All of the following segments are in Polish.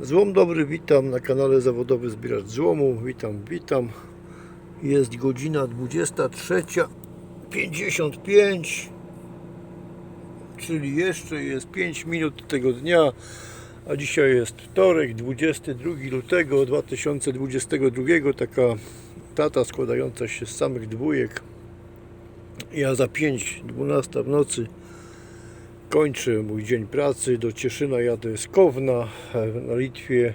Złom dobry, witam na kanale Zawodowy Zbieracz Złomu. Witam, witam. Jest godzina 23.55, czyli jeszcze jest 5 minut tego dnia, a dzisiaj jest wtorek, 22 lutego 2022. Taka tata składająca się z samych dwójek. Ja za 5, 12 w nocy kończę mój dzień pracy. Do Cieszyna jadę z Kowna e, na Litwie.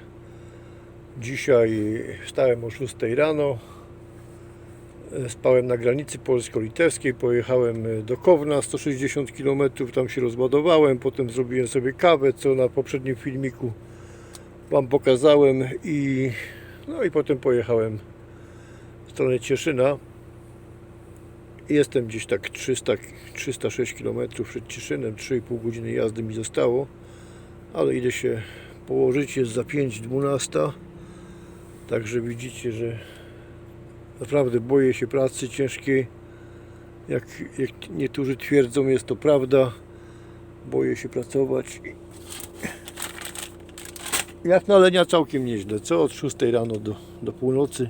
Dzisiaj wstałem o 6 rano. E, Spałem na granicy polsko-litewskiej. Pojechałem e, do Kowna 160 km. Tam się rozładowałem. Potem zrobiłem sobie kawę, co na poprzednim filmiku Wam pokazałem. I, no i potem pojechałem w stronę Cieszyna. Jestem gdzieś tak 300, 306 km przed Cieszynem, 3,5 godziny jazdy mi zostało, ale idę się położyć, jest za 5.12, także widzicie, że naprawdę boję się pracy ciężkiej, jak, jak niektórzy twierdzą, jest to prawda, boję się pracować. Jak na lenia całkiem nieźle, co od 6 rano do, do północy.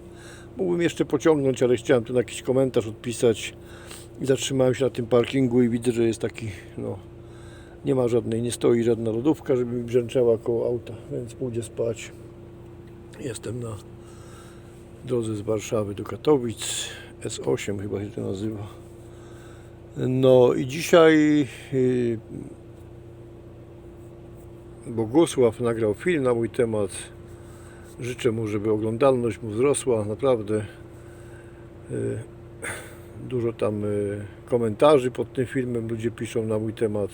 Mógłbym jeszcze pociągnąć, ale chciałem tu na jakiś komentarz odpisać. I zatrzymałem się na tym parkingu i widzę, że jest taki, no, nie ma żadnej, nie stoi żadna lodówka, żeby mi brzęczała koło auta, więc pójdę spać. Jestem na drodze z Warszawy do Katowic, S8 chyba się to nazywa. No i dzisiaj yy, Bogusław nagrał film na mój temat. Życzę mu, żeby oglądalność mu wzrosła, naprawdę. Yy, Dużo tam y, komentarzy pod tym filmem ludzie piszą na mój temat.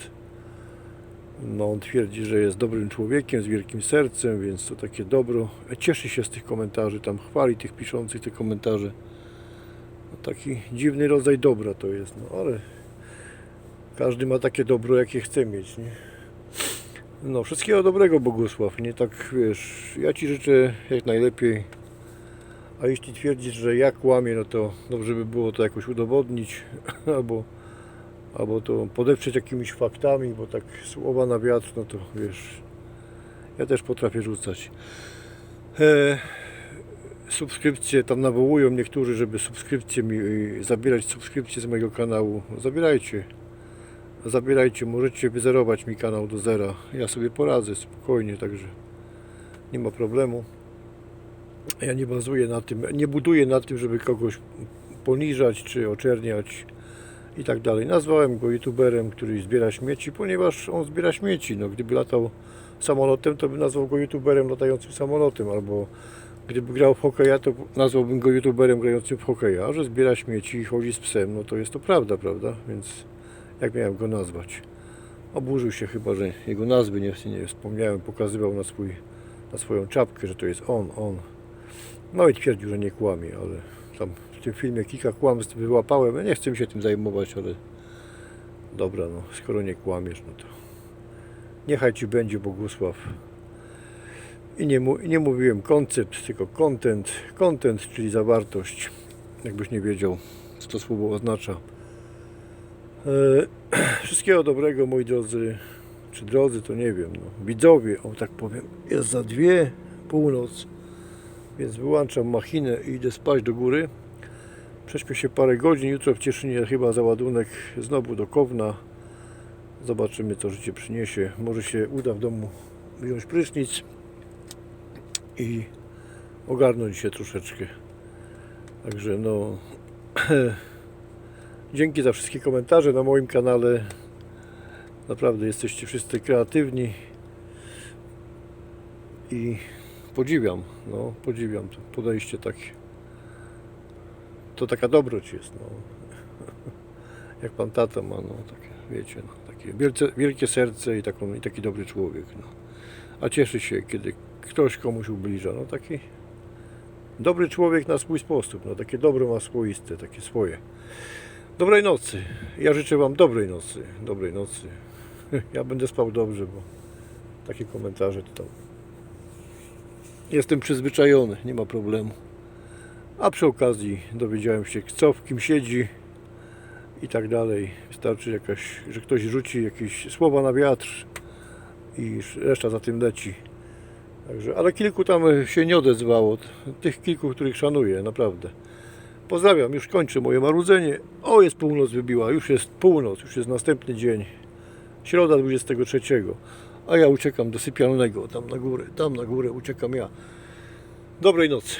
No, on twierdzi, że jest dobrym człowiekiem, z wielkim sercem, więc to takie dobro. Cieszy się z tych komentarzy, tam chwali tych piszących te komentarze. No, taki dziwny rodzaj dobra to jest, no ale każdy ma takie dobro, jakie chce mieć, nie? No, wszystkiego dobrego Bogusław, nie tak, wiesz, ja Ci życzę jak najlepiej a jeśli twierdzisz, że ja kłamię, no to dobrze by było to jakoś udowodnić albo, albo to podeprzeć jakimiś faktami, bo tak słowa na wiatr, no to wiesz, ja też potrafię rzucać. E, subskrypcje tam nawołują niektórzy, żeby subskrypcje mi, y, zabierać subskrypcje z mojego kanału. Zabierajcie. Zabierajcie, możecie wyzerować mi kanał do zera. Ja sobie poradzę spokojnie, także nie ma problemu. Ja nie bazuję na tym, nie buduję na tym, żeby kogoś poniżać czy oczerniać i tak dalej. Nazwałem go youtuberem, który zbiera śmieci, ponieważ on zbiera śmieci. No, gdyby latał samolotem, to bym nazwał go youtuberem latającym samolotem, albo gdyby grał w hokeja, to nazwałbym go youtuberem grającym w hokeja. A że zbiera śmieci i chodzi z psem, no to jest to prawda, prawda? Więc jak miałem go nazwać? Oburzył się chyba, że jego nazwy nie, nie wspomniałem, pokazywał na, swój, na swoją czapkę, że to jest on, on. No i twierdził, że nie kłamie, ale tam w tym filmie kilka kłamstw wyłapałem. Ja nie chcę się tym zajmować, ale dobra, no skoro nie kłamiesz, no to niechaj ci będzie Bogusław. I nie, nie mówiłem koncept, tylko content. Content, czyli zawartość. Jakbyś nie wiedział, co to słowo oznacza. E, wszystkiego dobrego, moi drodzy. Czy drodzy, to nie wiem. No. Widzowie, o tak powiem. Jest za dwie północ. Więc wyłączam machinę i idę spać do góry. Prześpię się parę godzin. Jutro w Cieszynie chyba załadunek znowu do Kowna. Zobaczymy co życie przyniesie. Może się uda w domu wziąć prysznic i ogarnąć się troszeczkę. Także no dzięki za wszystkie komentarze na moim kanale. Naprawdę jesteście wszyscy kreatywni i podziwiam, no, podziwiam to podejście takie. To taka dobroć jest, no. Jak pan tata ma, no, takie, wiecie, no, takie wielce, wielkie serce i, taką, i taki dobry człowiek, no. A cieszy się, kiedy ktoś komuś ubliża, no, taki dobry człowiek na swój sposób, no, takie dobro ma swoiste, takie swoje. Dobrej nocy. Ja życzę wam dobrej nocy, dobrej nocy. Ja będę spał dobrze, bo takie komentarze to Jestem przyzwyczajony, nie ma problemu. A przy okazji dowiedziałem się, co w kim siedzi i tak dalej. Wystarczy jakaś, że ktoś rzuci jakieś słowa na wiatr i reszta za tym leci. Także, ale kilku tam się nie odezwało. Tych kilku, których szanuję, naprawdę. Pozdrawiam, już kończę moje marudzenie. O, jest północ wybiła, już jest północ, już jest następny dzień. Środa 23. A ja uciekam do sypialnego, tam na górę, tam na górę uciekam ja. Dobrej nocy.